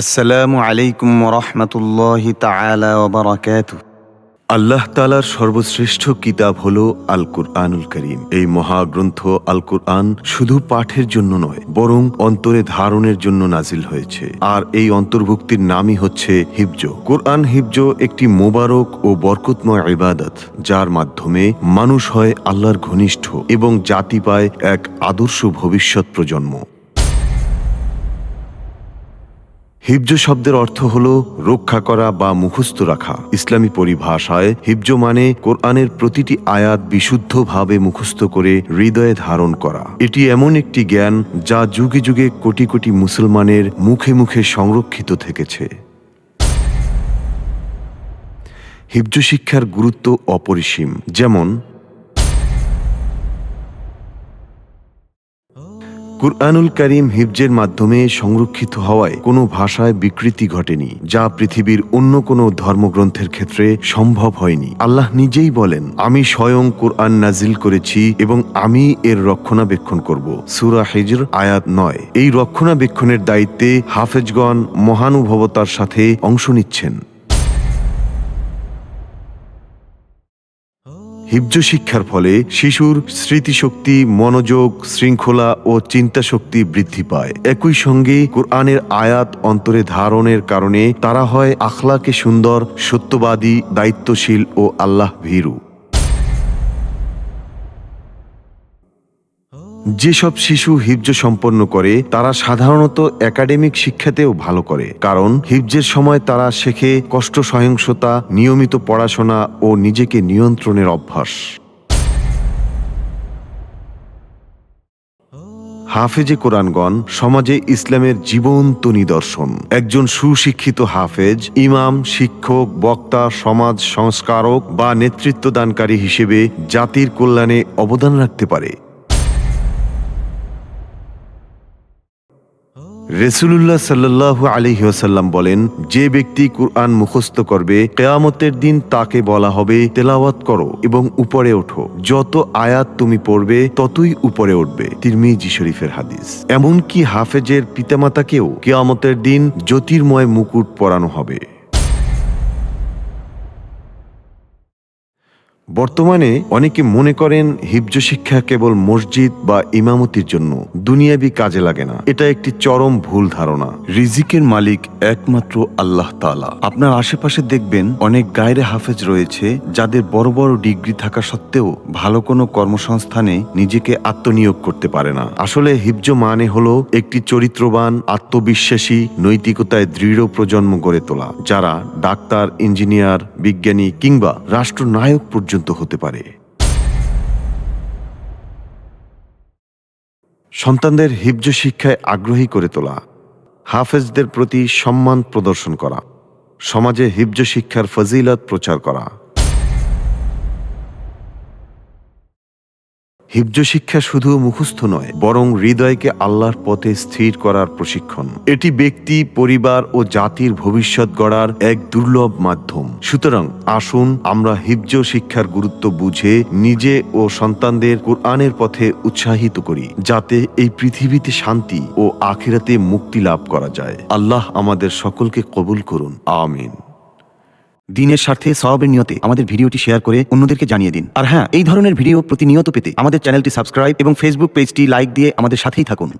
আসসালামু আলাইকুম রহমতুল্লাহ তালা ওবরাকাত আল্লাহ তালার সর্বশ্রেষ্ঠ কিতাব হল আল কুরআনুল করিম। এই মহাগ্রন্থ আল কুরআন শুধু পাঠের জন্য নয়, বরং অন্তরে ধারণের জন্য নাজিল হয়েছে। আর এই অন্তর্ভুক্তির নামই হচ্ছে হিবজ। কোরআন হিবজ একটি মোবারক ও বরকতময় ইবাদত, যার মাধ্যমে মানুষ হয় আল্লাহর ঘনিষ্ঠ এবং জাতি পায় এক আদর্শ ভবিষ্যৎ প্রজন্ম। হিবজ শব্দের অর্থ হল রক্ষা করা বা মুখস্থ রাখা। ইসলামী পরিভাষায় হিবজ মানে কোরআনের প্রতিটি আয়াত বিশুদ্ধভাবে মুখস্থ করে হৃদয়ে ধারণ করা। এটি এমন একটি জ্ঞান যা যুগে যুগে কোটি কোটি মুসলমানের মুখে মুখে সংরক্ষিত থেকেছে। হিবজ শিক্ষার গুরুত্ব অপরিসীম। যেমন কুরআনুল করিম হিবজের মাধ্যমে সংরক্ষিত হওয়ায় কোনো ভাষায় বিকৃতি ঘটেনি, যা পৃথিবীর অন্য কোনো ধর্মগ্রন্থের ক্ষেত্রে সম্ভব হয়নি। আল্লাহ নিজেই বলেন, আমি স্বয়ং কোরআন নাজিল করেছি এবং আমি এর রক্ষণাবেক্ষণ করব। সুরা হিজর, আয়াত নয়। এই রক্ষণাবেক্ষণের দায়িত্বে হাফেজগণ মহানুভবতার সাথে অংশ নিচ্ছেন। হিবজ শিক্ষার ফলে শিশুর স্মৃতিশক্তি, মনোযোগ, শৃঙ্খলা ও চিন্তা শক্তি বৃদ্ধি পায়। একই সঙ্গে কোরআনের আয়াত অন্তরে ধারণের কারণে তারা হয় আখলাকে সুন্দর, সত্যবাদী, দায়িত্বশীল ও আল্লাহ ভীরু যেসব শিশু হিবজ সম্পন্ন করে, তারা সাধারণত একাডেমিক শিক্ষাতেও ভালো করে। কারণ, হিবজের সময় তারা শেখে কষ্ট সহিংসতা, নিয়মিত পড়াশোনা ও নিজেকে নিয়ন্ত্রণের অভ্যাস। হাফেজে কোরআনগণ, সমাজে ইসলামের জীবন্ত নিদর্শন। একজন সুশিক্ষিত হাফেজ, ইমাম, শিক্ষক, বক্তা, সমাজ সংস্কারক বা নেতৃত্বদানকারী হিসেবে জাতির কল্যাণে অবদান রাখতে পারে। রেসুলুল্লাহ সাল্লাহ আলিহাসাল্লাম বলেন, যে ব্যক্তি কুরআন মুখস্থ করবে, কেয়ামতের দিন তাকে বলা হবে, তেলাওয়াত করো এবং উপরে ওঠো। যত আয়াত তুমি পড়বে, ততই উপরে উঠবে। তিরমিজি শরীফের হাদিস। এমনকি হাফেজের পিতামাতাকেও কেয়ামতের দিন জ্যোতির্ময় মুকুট পরানো হবে। বর্তমানে অনেকে মনে করেন হিবজ শিক্ষা কেবল মসজিদ বা ইমামতির জন্য দুনিয়াবি কাজে লাগে না। এটা একটি চরম ভুল ধারণা। রিজিকের মালিক একমাত্র আল্লাহ তাআলা। আপনার আশেপাশে দেখবেন অনেক গায়রে হাফেজ রয়েছে যাদের বড় বড় ডিগ্রি থাকা সত্ত্বেও ভালো কোনো কর্মসংস্থানে নিজেকে আত্মনিয়োগ করতে পারে না। আসলে হিবজ মানে হলো একটি চরিত্রবান, আত্মবিশ্বাসী, নৈতিকতায় দৃঢ় প্রজন্ম গড়ে তোলা, যারা ডাক্তার, ইঞ্জিনিয়ার বিজ্ঞানী কিংবা রাষ্ট্রনায়ক পর্যন্ত হতে পারে। সন্তানদের হিবজ শিক্ষায় আগ্রহী করে তোলা, হাফেজদের প্রতি সম্মান প্রদর্শন করা, সমাজে হিবজ শিক্ষার ফজিলত প্রচার করা। হিবজ শিক্ষা শুধু মুখস্থ নয়, বরং হৃদয়কে আল্লাহর পথে স্থির করার প্রশিক্ষণ। এটি ব্যক্তি, পরিবার ও জাতির ভবিষ্যৎ গড়ার এক দুর্লভ মাধ্যম। সুতরাং আসুন আমরা হিবজ শিক্ষার গুরুত্ব বুঝে নিজে ও সন্তানদের কোরআনের পথে উৎসাহিত করি, যাতে এই পৃথিবীতে শান্তি ও আখিরাতে মুক্তি লাভ করা যায়। আল্লাহ আমাদের সকলকে কবুল করুন। আমিন। দিনের স্বার্থে সবের নিয়তে আমাদের ভিডিওটি শেয়ার করে অন্যদেরকে জানিয়ে দিন। আর হ্যাঁ এই ধরনের ভিডিও প্রতিনিয়ত পেতে আমাদের চ্যানেলটি সাবস্ক্রাইব এবং ফেসবুক পেজটি লাইক দিয়ে আমাদের সাথেই থাকুন।